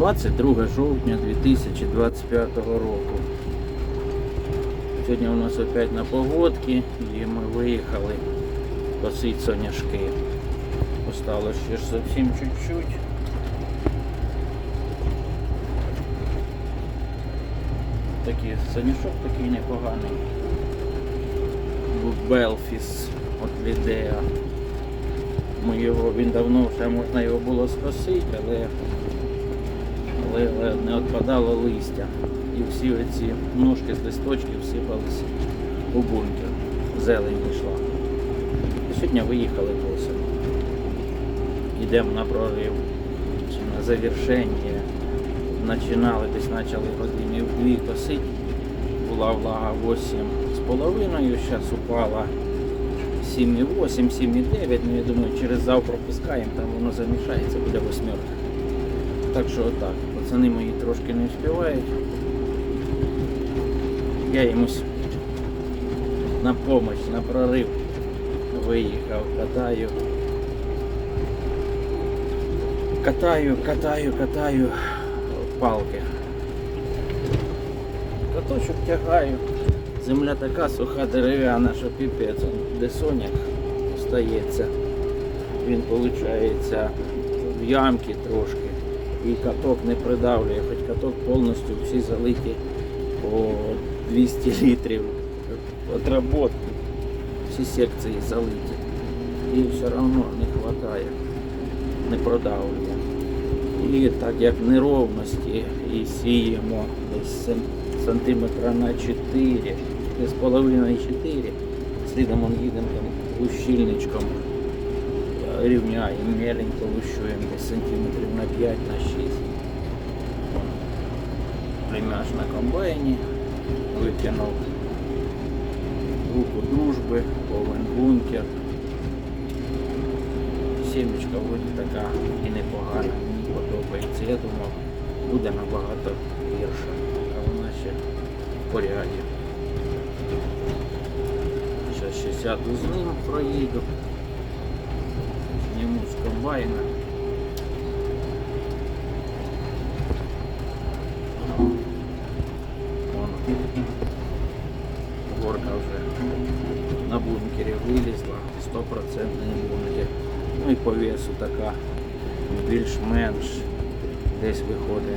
22 жовтня 2025 року. Сьогодні у нас опять на погодки і ми виїхали косить соняшки. Осталось ще ж зовсім чуть-чуть. Такий соняшок такий непоганий. Белфіс от Лідеа. Ми його, він давно вже можна його було скосити, але не відпадало листя. І всі оці ножки з листочків сипалися у бункер. Зелень йшла. І сьогодні виїхали косимо. Йдемо на прорив чи на завершення. Починали, десь почали години дві косити. Була влага 8,5, зараз упала 7,8, 7,9, ну я думаю, через завтра пускаємо, там воно замішається, буде восьмерка. Так що отак. Пацани мої трошки не встигають. Я йомусь на помощь, на прорив виїхав, катаю. Катаю, катаю, катаю палки. Каточок тягаю. Земля така суха дерев'яна, що піпець. Де соняк остається. Він виходить в ямки трошки. І каток не придавлює, хоч каток повністю всі залиті по 200 літрів отработки. Всі секції залиті. І все одно не вистачає, не продавлює. І так як неровності і сіємо десь сантиметра на 4, десь половиною 4, слідом їдемо там лущильничком, е, рівняємо, меленько десь сантиметрів на 5 на 6. Вон, на комбайні, витягнув руку дружби, повен бункер. Сімечка вроді така і непогана, мені подобається. Я думав, буде набагато гірше, а вона ще в поряді. Зараз ще сяду з ним проїду. Вон. Горка вже на бункері вилізла, 100% бункер. Ну і по весу така більш-менш десь виходить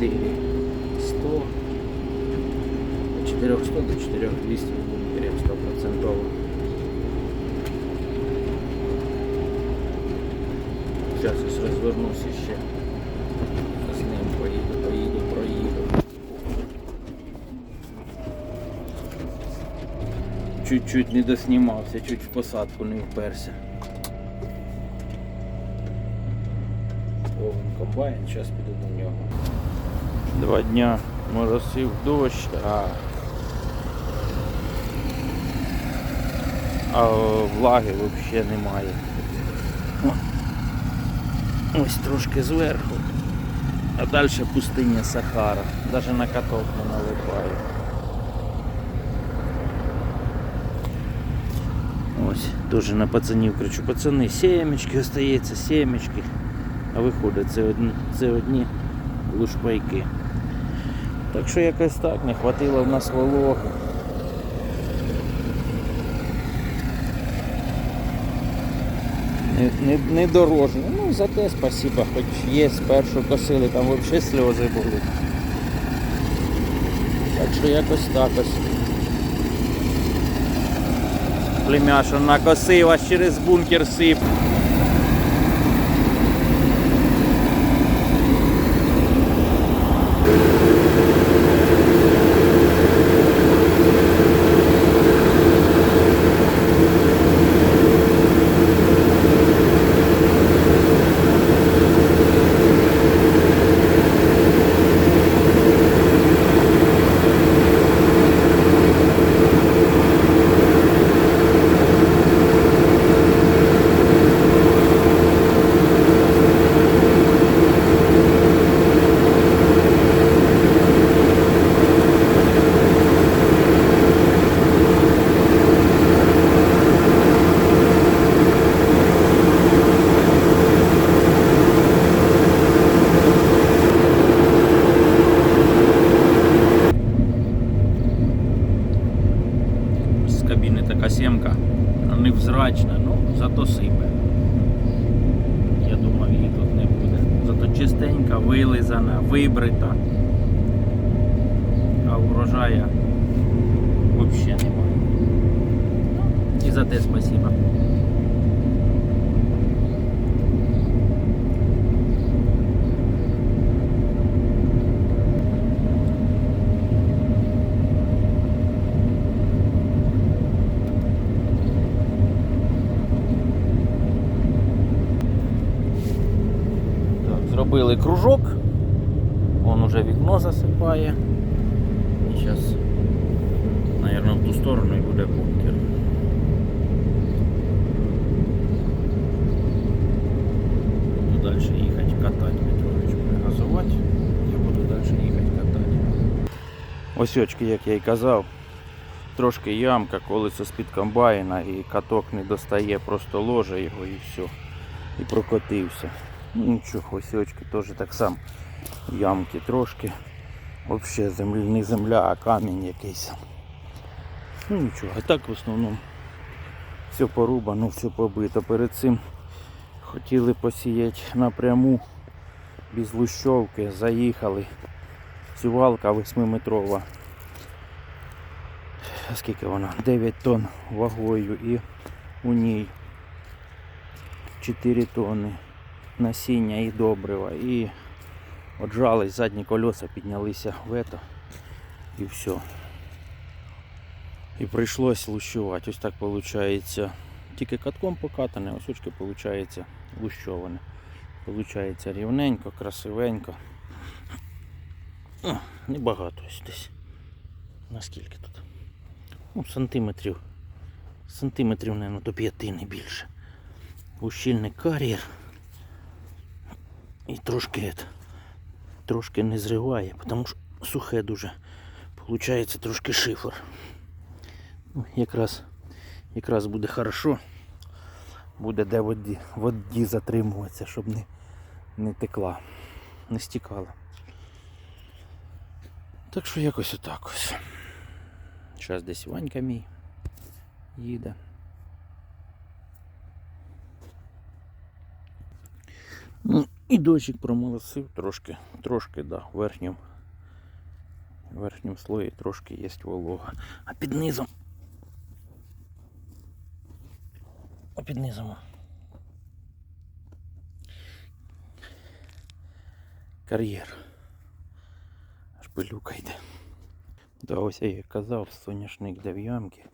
4100 400 до 4200 бункерів 100%. Зараз ось розвернуся ще. З ним поїду, поїду, проїду. Чуть-чуть не доснімався, чуть в посадку не вперся. О, комбайн, зараз піду до нього. Два дня моросив дощ, а, а влаги взагалі немає. Ось трошки зверху, а далі пустиня Сахара. Навіть на каток не налипає. Ось, теж на пацанів кричу, пацани, сімечки остається, сімечки. А виходить, це одні, це одні лушпайки. Так що якось так, не хватило в нас вологи. Не, не, не Ну Ну зате спасіба, хоч є спершу косили, там взагалі сльози були. Так що якось так ось. Племяша накосив, а через бункер сип. кабіни така сімка, невзрачна, ну зато сипе. Я думав її тут не буде. Зато чистенька, вилизана, вибрита, а урожая взагалі немає. І за те спасибо. Зробили кружок. Вон уже вікно засипає. І зараз, мабуть, в ту сторону і буде бункер. Буду далі їхати катати. Петрович буде. Я буду далі їхати катати. Ось очки, як я і казав. Трошки ямка, колесо з-під комбайна і каток не достає, просто ложе його і все. І прокотився. Ну нічого, ось теж так само. Ямки трошки. Взагалі землі, не земля, а камінь якийсь. Ну нічого, а так в основному все порубано, все побито. Перед цим хотіли посіяти напряму без лущовки, заїхали. Сівалка 8-метрова. Скільки вона? 9 тонн вагою і у ній 4 тонни насіння і добрива. І отжались задні колеса, піднялися в это і все. І прийшлось лущувати. Ось так виходить. Тільки катком покатане, ось очки виходить лущоване. Получається рівненько, красивенько. О, небагато ось десь. Наскільки тут? Ну, сантиметрів. Сантиметрів, мабуть, до п'яти не більше. Ущільний кар'єр. І трошки, трошки не зриває, тому що сухе дуже. Получається трошки шифр. Ну, якраз, якраз буде хорошо. Буде де воді, воді затримуватися, щоб не, не текла, не стікала. Так що якось отак ось. Зараз десь Ванька мій їде. Ну, і дощик промолосив трошки, трошки, да, в верхньому, в верхньому слої трошки є волога. А під низом. А під низом. Кар'єр. Аж пилюка йде. Да, ось я казав, соняшник в ямки.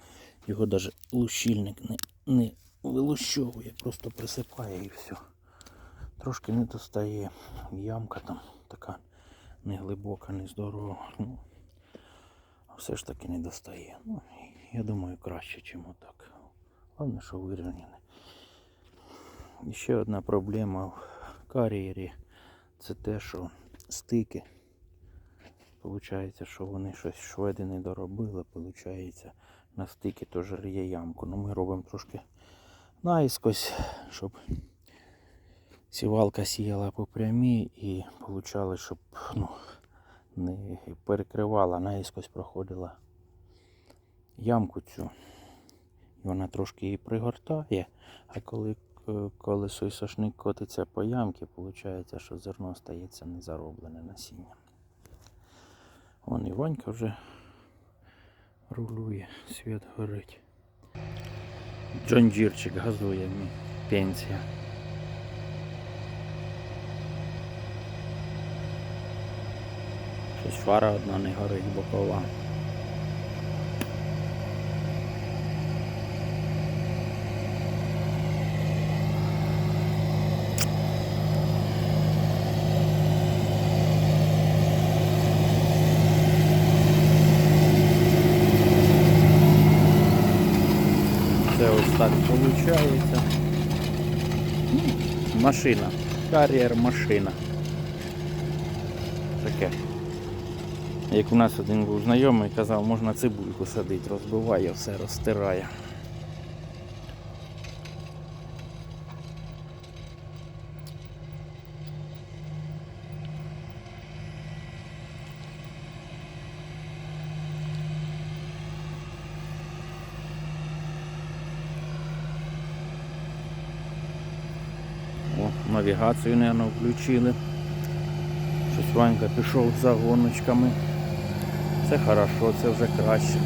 Його навіть лущильник не, не вилущовує, просто присипає і все. Трошки не достає. Ямка там така не глибока, не здорова. Ну, а все ж таки не достає. Ну, я думаю, краще, ніж отак. Головне, що вирівняне. Ще одна проблема в кар'єрі це те, що стики. Получається, що вони щось шведи не доробили, получається, на стики теж є ямку. Ну ми робимо трошки наїскось, щоб сівалка сіяла по прямій і получалось, щоб ну, не перекривала, наїскось проходила ямку цю. І вона трошки її пригортає, а коли к- колесо і сошник котиться по ямці, виходить, що зерно стається незароблене насіння. Вон і Ванька вже рулює, світ горить. Джонджірчик газує мій. Пенсія. Щось фара одна не горить бокова. Це ось так виходить. Машина. Кар'єр машина. Як у нас один був знайомий, казав, можна цибульку садити, розбиває, все розтирає. О, навігацію, мабуть, включили. Щось Ванька пішов за гоночками. Це хорошо, це вже краще.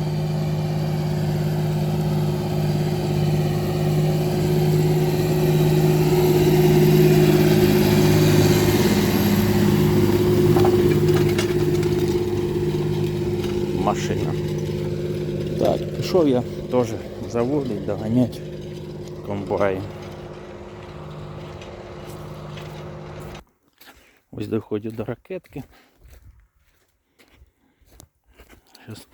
Машина. Так, пішов я теж заводить, доганять комбайн. Ось доходжу до ракетки. Зараз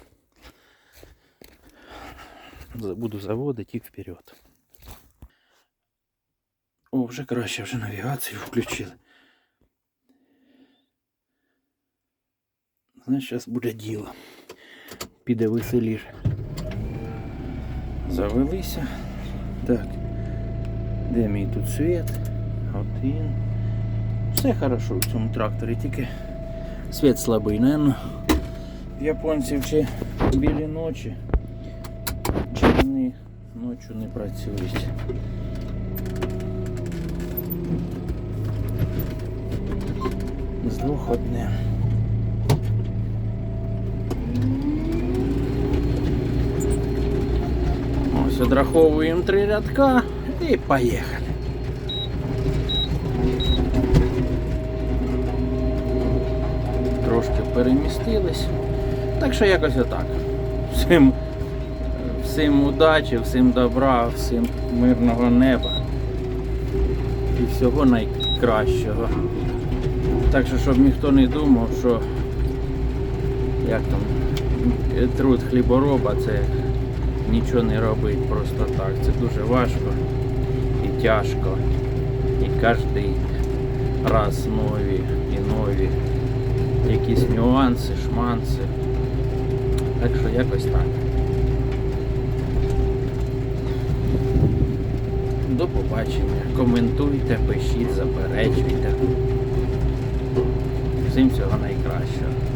буду заводити і вперед. О, вже краще, вже навігацію включили. Знаєш, зараз буде діло. Піде веселіше. Завелися. Так. Де мій тут світ? Один. Все хорошо в цьому тракторі, тільки світ слабий, наверное. В японців чи білі ночі, чи вони ночі не працюють. З двох одне. Ось одраховуємо три рядка і поїхали. Трошки перемістились. Так що якось отак. Всім, всім удачі, всім добра, всім мирного неба і всього найкращого. Так що, щоб ніхто не думав, що як там труд хлібороба це нічого не робить просто так. Це дуже важко і тяжко. І кожен раз нові і нові якісь нюанси, шманси. Так що якось так. До побачення. Коментуйте, пишіть, заперечуйте. Всім всього найкращого.